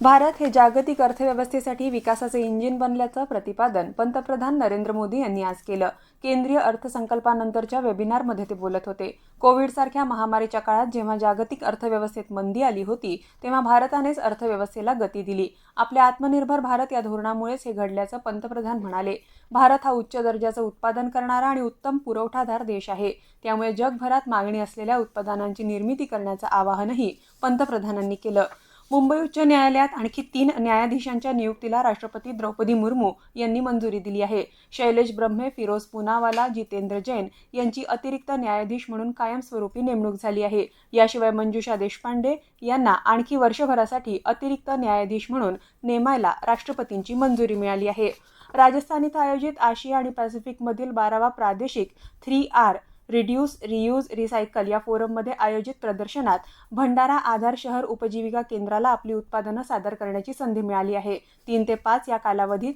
भारत हे जागतिक अर्थव्यवस्थेसाठी विकासाचे इंजिन बनल्याचं प्रतिपादन पंतप्रधान नरेंद्र मोदी यांनी आज केलं. केंद्रीय अर्थसंकल्पानंतरच्या वेबिनारमध्ये ते बोलत होते. कोविडसारख्या महामारीच्या काळात जेव्हा जागतिक अर्थव्यवस्थेत मंदी आली होती तेव्हा भारतानेच अर्थव्यवस्थेला गती दिली. आपल्या आत्मनिर्भर भारत या धोरणामुळेच हे घडल्याचं पंतप्रधान म्हणाले. भारत हा उच्च दर्जाचं उत्पादन करणारा आणि उत्तम पुरवठादार देश आहे. त्यामुळे जगभरात मागणी असलेल्या उत्पादनांची निर्मिती करण्याचं आवाहनही पंतप्रधानांनी केलं. मुंबई उच्च न्यायालयात आणखी तीन न्यायाधीशांच्या नियुक्तीला राष्ट्रपती द्रौपदी मुर्मू यांनी मंजुरी दिली आहे. शैलेश ब्रह्मे फिरोज पुनावाला जितेंद्र जैन यांची अतिरिक्त न्यायाधीश म्हणून कायमस्वरूपी नेमणूक झाली आहे. याशिवाय मंजुषा देशपांडे यांना आणखी वर्षभरासाठी अतिरिक्त न्यायाधीश म्हणून नेमायला राष्ट्रपतींची मंजुरी मिळाली आहे. राजस्थान इथं आयोजित आशिया आणि पॅसिफिकमधील बारावा प्रादेशिक three R reduce reuse recycle या फोरममध्ये आयोजित प्रदर्शनात भंडारा आधार शहर उपजीविका केंद्राला आपली उत्पादनं सादर करण्याची संधी मिळाली आहे. तीन ते पाच या कालावधीत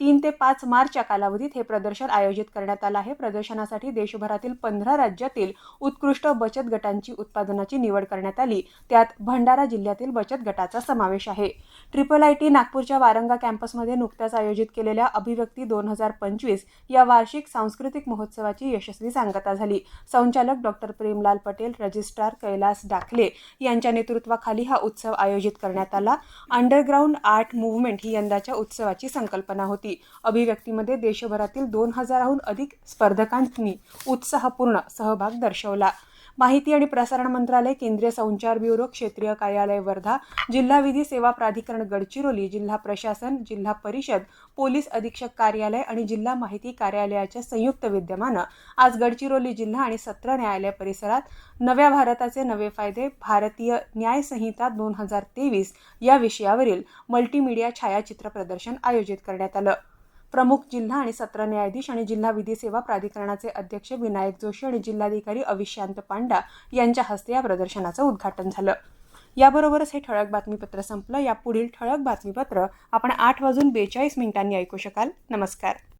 तीन ते पाच मार्च या कालावधीत हे प्रदर्शन आयोजित करण्यात आलं आहे. प्रदर्शनासाठी देशभरातील पंधरा राज्यातील उत्कृष्ट बचत गटांची उत्पादनाची निवड करण्यात आली. त्यात भंडारा जिल्ह्यातील बचत गटाचा समावेश आहे. ट्रिपल आय टी नागपूरच्या वारंगा कॅम्पसमध्ये नुकत्याच आयोजित केलेल्या अभिव्यक्ती दोन हजार पंचवीस या वार्षिक सांस्कृतिक महोत्सवाची यशस्वी सांगता झाली. संचालक डॉक्टर प्रेमलाल पटेल रजिस्ट्रार कैलास डाकले यांच्या नेतृत्वाखाली हा उत्सव आयोजित करण्यात आला. अंडरग्राऊंड आर्ट मुव्हमेंट ही यंदाच्या उत्सवाची संकल्पना होती. अभिव्यक्तीमध्ये देशभरातील दोन हजाराहून अधिक स्पर्धकांनी उत्साहपूर्ण सहभाग दर्शवला. माहिती आणि प्रसारण मंत्रालय केंद्रीय संचार ब्युरो क्षेत्रीय कार्यालय वर्धा जिल्हा विधी सेवा प्राधिकरण गडचिरोली जिल्हा प्रशासन जिल्हा परिषद पोलीस अधीक्षक कार्यालय आणि जिल्हा माहिती कार्यालयाच्या संयुक्त विद्यमानं आज गडचिरोली जिल्हा आणि सत्र न्यायालय परिसरात नव्या भारताचे नवे फायदे भारतीय न्याय संहिता दोन हजार तेवीस या विषयावरील मल्टीमीडिया छायाचित्र प्रदर्शन आयोजित करण्यात आलं. प्रमुख जिल्हा आणि सत्र न्यायाधीश आणि जिल्हा विधी सेवा प्राधिकरणाचे अध्यक्ष विनायक जोशी आणि जिल्हाधिकारी अविशांत पांडा यांच्या हस्ते या प्रदर्शनाचं उद्घाटन झालं. याबरोबरच हे ठळक बातमीपत्र संपलं. या पुढील ठळक बातमीपत्र आपण आठ वाजून बेचाळीस मिनिटांनी ऐकू शकाल. नमस्कार.